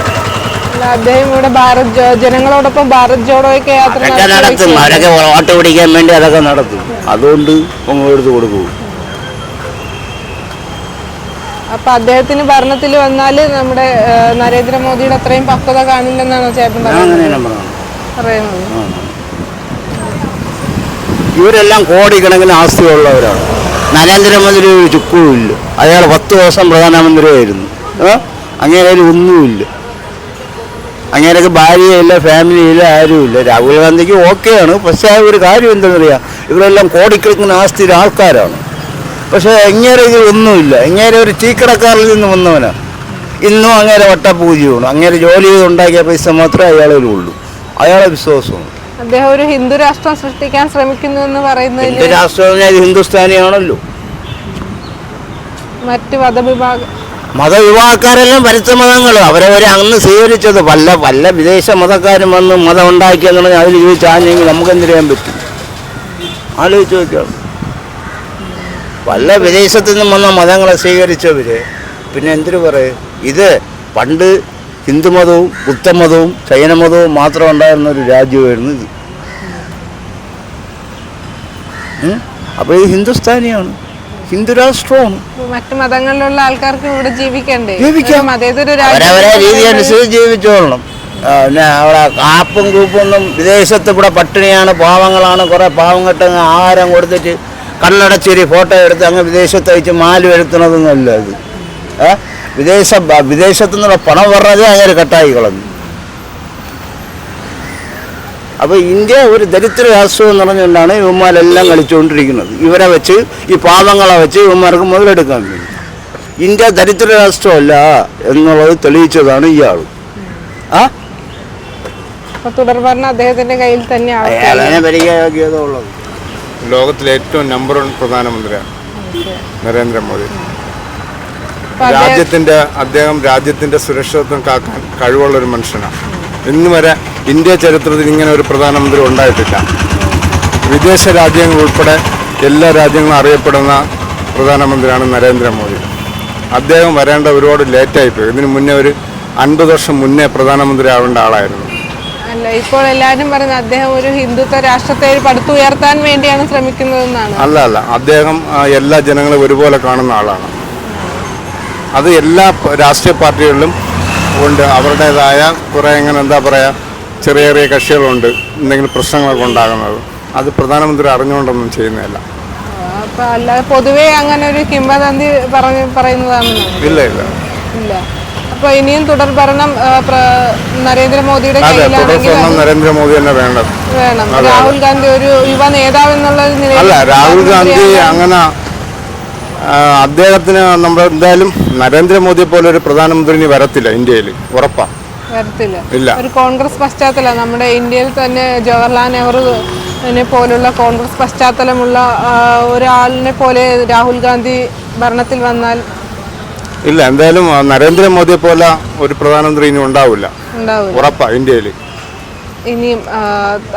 അദ്ദേഹം ഇവിടെ ഭാരത് ജനങ്ങളോടൊപ്പം ഭാരത് ജോഡോയ്ക്ക് യാത്ര അതൊക്കെ നടത്തും. അവരൊക്കെ വോട്ട് പിടിക്കാൻ വേണ്ടി അതൊക്കെ നടത്തും. അതുകൊണ്ട് കൊടുക്കും. അപ്പൊ അദ്ദേഹത്തിന് ഭരണത്തിൽ വന്നാൽ നമ്മുടെ ഏഹ്, നരേന്ദ്രമോദിയുടെ അത്രയും പക്വത കാണില്ലെന്നാണോ ചേട്ടൻ ഞാൻ അങ്ങനെ പറയുന്നത്? തന്നെ പറയണം പറയുന്നത്. ഇവരെല്ലാം കോടിക്കണക്കിന് ആസ്തിയുള്ളവരാണ്. നരേന്ദ്രമോദി ഒരു ചുക്കുമില്ല അയാൾ പത്ത് ദിവസം പ്രധാനമന്ത്രിയായിരുന്നു. ഏ? അങ്ങനെ ഒന്നുമില്ല. അങ്ങനെയൊക്കെ ഭാര്യയില്ല ഫാമിലിയില്ല ആരുമില്ല. രാഹുൽ ഗാന്ധിക്ക് ഓക്കെയാണ്. പക്ഷേ ആ ഒരു കാര്യം എന്താണെന്നറിയാം ഇവരെല്ലാം കോടിക്കണക്കിന് ആസ്തി ആൾക്കാരാണ്. പക്ഷേ എങ്ങനെ ഒന്നുമില്ല. എങ്ങനെ ഒരു ചീക്കടക്കാരിൽ നിന്ന് വന്നവനാണ് ഇന്നും അങ്ങനെ വട്ടപൂജയാണ് അങ്ങനെ ജോലി ചെയ്ത് ഉണ്ടാക്കിയ പൈസ മാത്രമേ അയാളിൽ ഉള്ളൂ. അയാളെ വിശ്വാസമാണ്. അദ്ദേഹം ഒരു ഹിന്ദു രാഷ്ട്രം സൃഷ്ടിക്കാൻ ശ്രമിക്കുന്നു എന്ന് പറയുന്നത് രാഷ്ട്രം ഹിന്ദുസ്ഥാനിയാണല്ലോ. മറ്റ് മതവിഭാഗം മതവിവാഹക്കാരെല്ലാം പരസ്യ മതങ്ങൾ അവരവരെ അന്ന് സ്വീകരിച്ചത് വല്ല വല്ല വിദേശ മതക്കാരും വന്ന് മതം ഉണ്ടാക്കിയെന്നുണ്ടെങ്കിൽ അതിൽ ജീവിച്ചാഞ്ഞെങ്കിൽ നമുക്ക് എന്ത് ചെയ്യാൻ പറ്റും? ആലോചിച്ച് നോക്കാം വല്ല വിദേശത്തു നിന്നും വന്ന മതങ്ങളെ സ്വീകരിച്ചവർ പിന്നെ എന്തിനു പറയും? ഇത് പണ്ട് ഹിന്ദുമതവും ബുദ്ധമതവും ജൈനമതവും മാത്രം ഉണ്ടായിരുന്ന ഒരു രാജ്യമായിരുന്നു ഇത്. അപ്പോൾ ഇത് ഹിന്ദുസ്ഥാനിയാണ്. ഹിന്ദു രാഷ്ട്രമാണ് മറ്റു മതങ്ങളിലുള്ള ആൾക്കാർക്ക് ഇവിടെ ജീവിക്കണ്ടേ? ജീവിക്കാം. അതേതൊരു അവരവരെ രീതി അനുസരിച്ച് ജീവിച്ചോളണം. പിന്നെ അവിടെ കാപ്പും കൂപ്പൊന്നും വിദേശത്ത് ഇവിടെ പട്ടിണിയാണ് പാവങ്ങളാണ് കുറേ പാവങ്ങട്ട് അങ്ങ് ആഹാരം കൊടുത്തിട്ട് കണ്ണടച്ചേരി ഫോട്ടോ എടുത്ത് അങ്ങ് വിദേശത്ത് വെച്ച് മാൽ വരുത്തണതൊന്നുമല്ല അത്. വിദേശ വിദേശത്തുനിന്നുള്ള പണം പറഞ്ഞതേ അങ്ങനെ കട്ടായി കളഞ്ഞു. അപ്പോൾ ഇന്ത്യ ഒരു ദരിദ്ര രാഷ്ട്രം എന്ന് പറഞ്ഞുകൊണ്ടാണ് ഇവന്മാരെല്ലാം കളിച്ചുകൊണ്ടിരിക്കുന്നത്. ഇവരെ വെച്ച് ഈ പാവങ്ങളെ വെച്ച് ഇവന്മാർക്ക് മുതലെടുക്കാൻ വേണ്ടി ഇന്ത്യ ദരിദ്ര രാഷ്ട്രമല്ല എന്നുള്ളത് തെളിയിച്ചതാണ് ഇയാൾ. ആ? തുടർഭരണം അദ്ദേഹത്തിന്റെ കയ്യിൽ അയാളെ ലോകത്തിലെ ഏറ്റവും നമ്പർ വൺ പ്രധാനമന്ത്രിയാണ് നരേന്ദ്രമോദി. രാജ്യത്തിന്റെ അദ്ദേഹം രാജ്യത്തിന്റെ സുരക്ഷിതത്വം കാക്കാൻ കഴിവുള്ള ഒരു മനുഷ്യനാണ്. ഇന്ന് വരെ ഇന്ത്യ ചരിത്രത്തിൽ ഇങ്ങനെ ഒരു പ്രധാനമന്ത്രി ഉണ്ടായിട്ടില്ല. വിദേശ രാജ്യങ്ങൾ ഉൾപ്പെടെ എല്ലാ രാജ്യങ്ങളും അറിയപ്പെടുന്ന പ്രധാനമന്ത്രിയാണ് നരേന്ദ്രമോദി. അദ്ദേഹം വരേണ്ട ഒരുപാട് ലേറ്റായിപ്പോയി ഇതിനു മുന്നേ ഒരു അൻപത് വർഷം മുന്നേ പ്രധാനമന്ത്രി ആവേണ്ട ആളായിരുന്നു. അല്ല ഇപ്പോൾ എല്ലാവരും പറയുന്നത് അദ്ദേഹം ഒരു ഹിന്ദുത്വ രാഷ്ട്രത്തെ പടുത്തുയർത്താൻ വേണ്ടിയാണ് ശ്രമിക്കുന്നതെന്നാണ്. അല്ല അല്ല. അദ്ദേഹം എല്ലാ ജനങ്ങളും ഒരുപോലെ കാണുന്ന ആളാണ്. അത് എല്ലാ രാഷ്ട്രീയ പാർട്ടികളിലും ഉണ്ട് അവരുടേതായ കുറേ ഇങ്ങനെ എന്താ പറയുക ചെറിയ ചെറിയ കക്ഷികളുണ്ട് എന്തെങ്കിലും പ്രശ്നങ്ങളൊക്കെ ഉണ്ടാകുന്നത്. അത് പ്രധാനമന്ത്രി അറിഞ്ഞുകൊണ്ടൊന്നും ചെയ്യുന്നതല്ല. അപ്പോൾ അല്ലാതെ പൊതുവേ അങ്ങനെ ഒരു കിംവദന്തി പറഞ്ഞ് പറയുന്നതാണെന്ന് ഇല്ല ഇല്ല. ഇല്ല. അപ്പൊ ഇനിയും തുടർ ഭരണം നരേന്ദ്രമോദിയുടെ അതെ കയ്യിലാണെങ്കിൽ തുടർഭരണം നരേന്ദ്രമോദി തന്നെ വേണ്ടത്. വേണം. രാഹുൽ ഗാന്ധി ഒരു യുവ നേതാവ് എന്നുള്ള നിലയിൽ അല്ല രാഹുൽ ഗാന്ധി അങ്ങനെ അദ്ദേഹത്തിന് നമ്മൾ എന്തായാലും നരേന്ദ്രമോദിയെ പോലെ ഒരു പ്രധാനമന്ത്രി ഇനി വരത്തില്ല ഇന്ത്യയിൽ. ഉറപ്പാ. വരത്തില്ല. ഇല്ല. ഒരു കോൺഗ്രസ് പശ്ചാത്തലം നമ്മുടെ ഇന്ത്യയിൽ തന്നെ ജവഹർലാൽ നെഹ്റു പോലുള്ള കോൺഗ്രസ് പശ്ചാത്തലമുള്ള ഒരാളിനെ പോലെ രാഹുൽ ഗാന്ധി ഭരണത്തിൽ വന്നാൽ ഇല്ല എന്തായാലും നരേന്ദ്രമോദിയെ പോലെ ഒരു പ്രധാനമന്ത്രി ഇനി ഉണ്ടാവില്ല. ഉറപ്പാ ഇന്ത്യയിൽ. ഇനിയും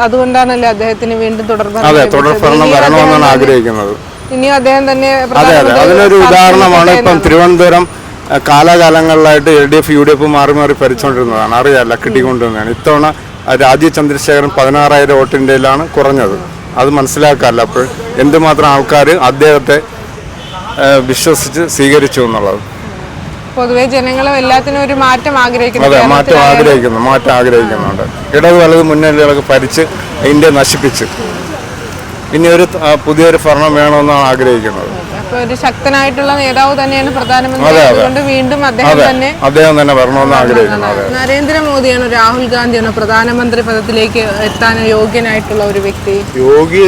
അതുകൊണ്ടാണല്ലേ അദ്ദേഹത്തിന് വീണ്ടും തുടർഭരണം അതെ തുടർഭരണം വരണമെന്നാണ് ആഗ്രഹിക്കുന്നത്. ഇനിയും അദ്ദേഹം തന്നെ അതെ അതെ. അതിനൊരു ഉദാഹരണമാണ് ഇപ്പം Thiruvananthapuram കാലാകാലങ്ങളിലായിട്ട് L D F U D F മാറി മാറി ഭരിച്ചുകൊണ്ടിരുന്നതാണ്. അറിയാല്ല കിട്ടിക്കൊണ്ടിരുന്നതാണ്. ഇത്തവണ രാജീവ് ചന്ദ്രശേഖരൻ പതിനാറായിരം വോട്ടിന്റെയിലാണ് കുറഞ്ഞത്. അത് മനസ്സിലാക്കാമല്ലോ അപ്പോൾ എന്തുമാത്രം ആൾക്കാർ അദ്ദേഹത്തെ വിശ്വസിച്ച് സ്വീകരിച്ചു എന്നുള്ളത്. പൊതുവെ ജനങ്ങളും എല്ലാത്തിനും ഒരു മാറ്റം ആഗ്രഹിക്കുന്നു അതെ മാറ്റം ആഗ്രഹിക്കുന്നു മാറ്റം ആഗ്രഹിക്കുന്നുണ്ട്. ഇടത് വലത് മുന്നണികളൊക്കെ ഭരിച്ച് ഇന്ത്യ നശിപ്പിച്ച്. ഇനി ഒരു പുതിയൊരു ഭരണം വേണമെന്നാണ് ആഗ്രഹിക്കുന്നത്. ഇപ്പൊ ഒരു ശക്തനായിട്ടുള്ള നേതാവ് തന്നെയാണ് പ്രധാനമന്ത്രി. വീണ്ടും അദ്ദേഹം തന്നെ അദ്ദേഹം തന്നെ വരണമെന്ന് ആഗ്രഹിക്കുന്നു. നരേന്ദ്രമോദിയാണ് രാഹുൽ ഗാന്ധിയാണോ പ്രധാനമന്ത്രി പദത്തിലേക്ക് എത്താൻ യോഗ്യനായിട്ടുള്ള ഒരു വ്യക്തി. യോഗി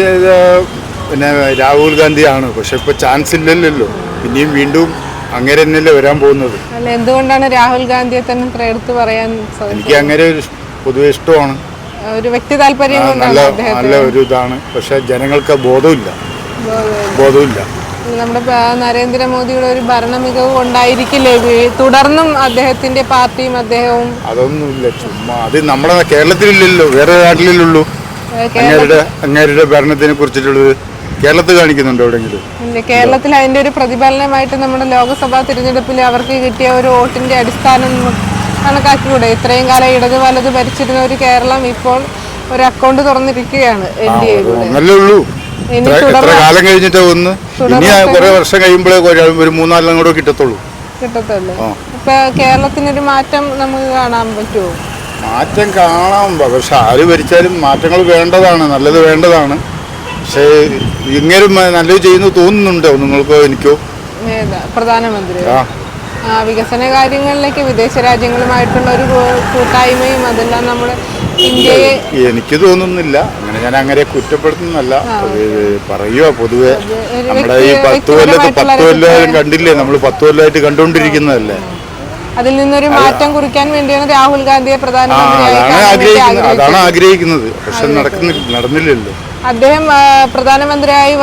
പിന്നെ രാഹുൽ ഗാന്ധിയാണ്. പക്ഷെ ഇപ്പൊ ചാൻസ് ഇല്ലല്ലോ. പിന്നെയും വീണ്ടും അങ്ങനെ തന്നെയല്ലേ വരാൻ പോകുന്നത്. അല്ല എന്തുകൊണ്ടാണ് രാഹുൽ ഗാന്ധിയെ തന്നെ എടുത്തു പറയാൻ എനിക്ക് അങ്ങനെ ഒരു പൊതുവെ ഇഷ്ടമാണ്. ഒരു വ്യക്തി താല്പര്യം നല്ല നല്ല ഒരു ഇതാണ്. പക്ഷെ ജനങ്ങൾക്ക് ബോധമില്ല. ബോധമില്ല. നമ്മുടെ നരേന്ദ്രമോദിയുടെ ഒരു ഭരണ മികവ് ഉണ്ടായിരിക്കില്ലേ തുടർന്നും അദ്ദേഹത്തിന്റെ പാർട്ടിയും അദ്ദേഹവും അതൊന്നുമില്ല. ചുമ്മാ അത് നമ്മുടെ കേരളത്തിലില്ലല്ലോ. വേറെ നാട്ടിലുള്ളൂ അങ്ങേരുടെ അങ്ങേരുടെ ഭരണത്തിനെ കുറിച്ചിട്ടുള്ളത് കേരളത്തിൽ കാണിക്കുന്നുണ്ടോ എവിടെയെങ്കിലും? കേരളത്തിൽ അതിന്റെ ഒരു പ്രതിഫലനമായിട്ട് നമ്മുടെ ലോക്സഭാ തിരഞ്ഞെടുപ്പിൽ അവർക്ക് കിട്ടിയ ഒരു വോട്ടിന്റെ അടിസ്ഥാനം കണക്കാക്കിക്കൂടെ? ഇത്രയും കാലം ഇടത് വലത് ഭരിച്ചിരുന്ന ഒരു കേരളം ഇപ്പോൾ ഒരു അക്കൗണ്ട് തുറന്നിരിക്കുകയാണ് എൻ ഡി എത്ര കാലം കഴിഞ്ഞിട്ട് ഒന്ന് ഇനി കുറേ വർഷം കഴിയുമ്പോഴേ ഒരു- മൂന്നാലെണ്ണം കൂടെ കിട്ടത്തുള്ളൂ. കിട്ടത്തുള്ളൂ. ഇപ്പൊ കേരളത്തിനൊരു മാറ്റം നമുക്ക് കാണാൻ പറ്റുമോ? മാറ്റം കാണാം. പക്ഷെ ആര് ഭരിച്ചാലും മാറ്റങ്ങൾ വേണ്ടതാണ്. നല്ലത് വേണ്ടതാണ്. പക്ഷേ ഇങ്ങനെ നല്ലത് ചെയ്യുന്നു തോന്നുന്നുണ്ടോ? നിങ്ങൾക്കോ എനിക്കോ? പ്രധാനമന്ത്രി. ആ, വികസന കാര്യങ്ങളിലേക്ക് വിദേശ രാജ്യങ്ങളുമായിട്ടുള്ള ഒരു കൂട്ടായ്മയും അതെല്ലാം നമ്മൾ ഇന്ത്യയെ എനിക്ക് തോന്നുന്നില്ല. അങ്ങനെ ഞാൻ അങ്ങനെ കുറ്റപ്പെടുത്തുന്നല്ല പറയുക പൊതുവെ. നമ്മുടെ ഈ പത്ത് കൊല്ലത്ത് പത്ത് കൊല്ലം കണ്ടില്ലേ? നമ്മൾ പത്ത് കൊല്ലമായിട്ട് കണ്ടുകൊണ്ടിരിക്കുന്നതല്ലേ? അതിൽ നിന്നൊരു മാറ്റം കുറിക്കാൻ വേണ്ടിയാണ് രാഹുൽ ഗാന്ധിയെ പ്രധാനമന്ത്രി പ്രധാനമന്ത്രിയായി അതാണ് ആഗ്രഹിക്കുന്നത്. പക്ഷെ നടക്കുന്നില്ല നടന്നില്ലല്ലോ. അദ്ദേഹം പ്രധാനമന്ത്രിയായി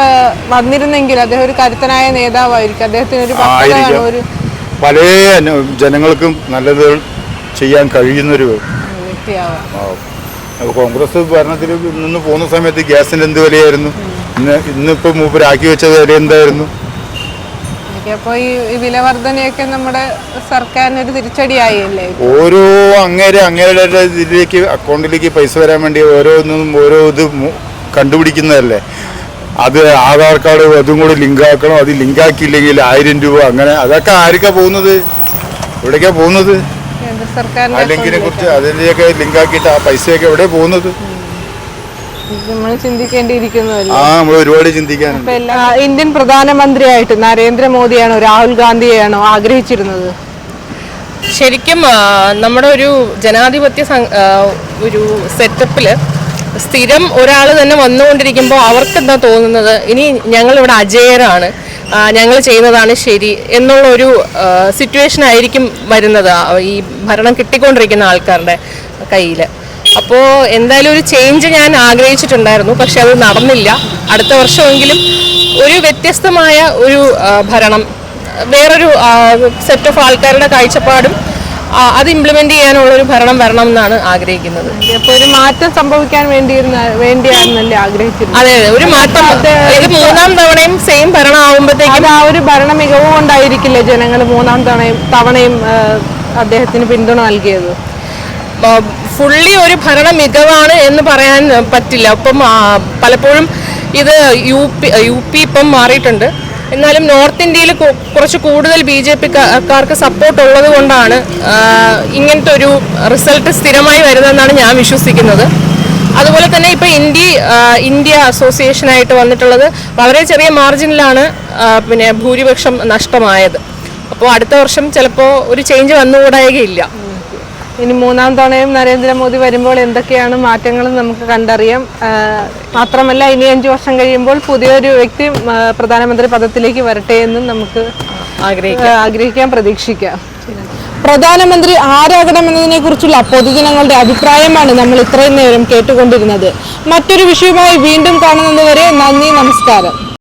വന്നിരുന്നെങ്കിൽ അദ്ദേഹം ഒരു കരുത്തനായ നേതാവായിരിക്കും. അദ്ദേഹത്തിന് ഒരു ഒരു പല ജനങ്ങൾക്കും നല്ലത് ചെയ്യാൻ കഴിയുന്നൊരു കോൺഗ്രസ് ഭരണത്തിൽ നിന്ന് പോകുന്ന സമയത്ത് ഗ്യാസിന് എന്ത് വിലയായിരുന്നു? ഇന്ന് ഇന്നിപ്പോൾ മൂപ്പരാക്കി വെച്ച വില എന്തായിരുന്നു? അപ്പോൾ ഈ ഈ വില വർധനയൊക്കെ നമ്മുടെ സർക്കാരിന് ഒരു തിരിച്ചടിയായില്ലേ? ഓരോ അങ്ങേരെ അങ്ങേരുടെ ഇതിലേക്ക് അക്കൗണ്ടിലേക്ക് പൈസ വരാൻ വേണ്ടി ഓരോന്നും ഓരോ ഇത് കണ്ടുപിടിക്കുന്നതല്ലേ? അത് ആധാർ കാർഡ് അതും കൂടി ലിങ്ക് ആക്കണം. അത് ലിങ്ക് ആക്കിയില്ലെങ്കിൽ ആയിരം രൂപ. അങ്ങനെ അതൊക്കെ ആർക്കാ പോകുന്നത്? എവിടേക്കാ പോകുന്നത്? ആ ലിങ്കിനെ കുറിച്ച് അതിന്റെയൊക്കെ ലിങ്ക് ആക്കിയിട്ട് ആ പൈസയൊക്കെ എവിടെ പോകുന്നത്? നമ്മൾ ചിന്തിക്കേണ്ടിയിരിക്കുന്നതല്ലേ? ആ നമ്മൾ ഒരുപാട് ചിന്തിക്കാനുണ്ട്. ഇന്ത്യൻ പ്രധാനമന്ത്രിയായിട്ട് നരേന്ദ്രമോദിയാണോ രാഹുൽ ഗാന്ധിയാണോ ആഗ്രഹിച്ചിരുന്നത്? ശരിക്കും നമ്മുടെ ഒരു ജനാധിപത്യ ഒരു സെറ്റപ്പിൽ സ്ഥിരം ഒരാൾ തന്നെ വന്നുകൊണ്ടിരിക്കുമ്പോൾ അവർക്ക് എന്താ തോന്നുന്നത്? ഇനി ഞങ്ങൾ ഇവിടെ അജയരാണ് ഞങ്ങൾ ചെയ്യുന്നതാണ് ശരി എന്നുള്ള ഒരു സിറ്റുവേഷൻ ആയിരിക്കും വരുന്നത് ഈ ഭരണം കിട്ടിക്കൊണ്ടിരിക്കുന്ന ആൾക്കാരുടെ കയ്യിൽ അപ്പോൾ എന്തായാലും ഒരു ചേഞ്ച് ഞാൻ ആഗ്രഹിച്ചിട്ടുണ്ടായിരുന്നു പക്ഷെ അത് നടന്നില്ല. അടുത്ത വർഷമെങ്കിലും ഒരു വ്യത്യസ്തമായ ഒരു ഭരണം വേറൊരു സെറ്റ് ഓഫ് ആൾക്കാരുടെ കാഴ്ചപ്പാടും അത് ഇംപ്ലിമെന്റ് ചെയ്യാനുള്ള ഒരു ഭരണം വരണം എന്നാണ് ആഗ്രഹിക്കുന്നത്. അപ്പൊ ഒരു മാറ്റം സംഭവിക്കാൻ വേണ്ടിയിരുന്ന ആഗ്രഹിച്ചിരുന്നത്? അതെ അതെ ഒരു മാറ്റം. ഇത് മൂന്നാം തവണയും സെയിം ഭരണം ആവുമ്പോഴത്തേക്കും ആ ഒരു ഭരണ മികവ് കൊണ്ടായിരിക്കില്ലേ ജനങ്ങൾ മൂന്നാം തവണയും തവണയും അദ്ദേഹത്തിന് പിന്തുണ നൽകിയത്? ഫുള്ളി ഒരു ഭരണ മികവാണ് എന്ന് പറയാൻ പറ്റില്ല. അപ്പം പലപ്പോഴും ഇത് യു പി യു പി ഇപ്പം മാറിയിട്ടുണ്ട്. എന്നാലും നോർത്ത് ഇന്ത്യയിൽ കുറച്ച് കൂടുതൽ ബി ജെ പിക്കാർക്ക് സപ്പോർട്ട് ഉള്ളത് കൊണ്ടാണ് ഇങ്ങനത്തെ ഒരു റിസൾട്ട് സ്ഥിരമായി വരുന്നതെന്നാണ് ഞാൻ വിശ്വസിക്കുന്നത്. അതുപോലെ തന്നെ ഇപ്പോൾ ഇന്ത്യ ഇന്ത്യ അസോസിയേഷനായിട്ട് വന്നിട്ടുള്ളത് വളരെ ചെറിയ മാർജിനിലാണ് പിന്നെ ഭൂരിപക്ഷം നഷ്ടമായത്. അപ്പോൾ അടുത്ത വർഷം ചിലപ്പോൾ ഒരു ചേഞ്ച് വന്നുകൂടായികയില്ല. ഇനി മൂന്നാം തവണയും നരേന്ദ്രമോദി വരുമ്പോൾ എന്തൊക്കെയാണ് മാറ്റങ്ങൾ നമുക്ക് കണ്ടറിയാം. മാത്രമല്ല ഇനി അഞ്ചു വർഷം കഴിയുമ്പോൾ പുതിയൊരു വ്യക്തി പ്രധാനമന്ത്രി പദത്തിലേക്ക് വരട്ടെ എന്നും നമുക്ക് ആഗ്രഹിക്കാം. ആഗ്രഹിക്കാം പ്രതീക്ഷിക്കാം. പ്രധാനമന്ത്രി ആരാകണമെന്നതിനെ കുറിച്ചുള്ള പൊതുജനങ്ങളുടെ അഭിപ്രായമാണ് നമ്മൾ ഇത്രയും നേരം കേട്ടുകൊണ്ടിരുന്നത്. മറ്റൊരു വിഷയവുമായി വീണ്ടും കാണുന്നതുവരെ നന്ദി നമസ്കാരം.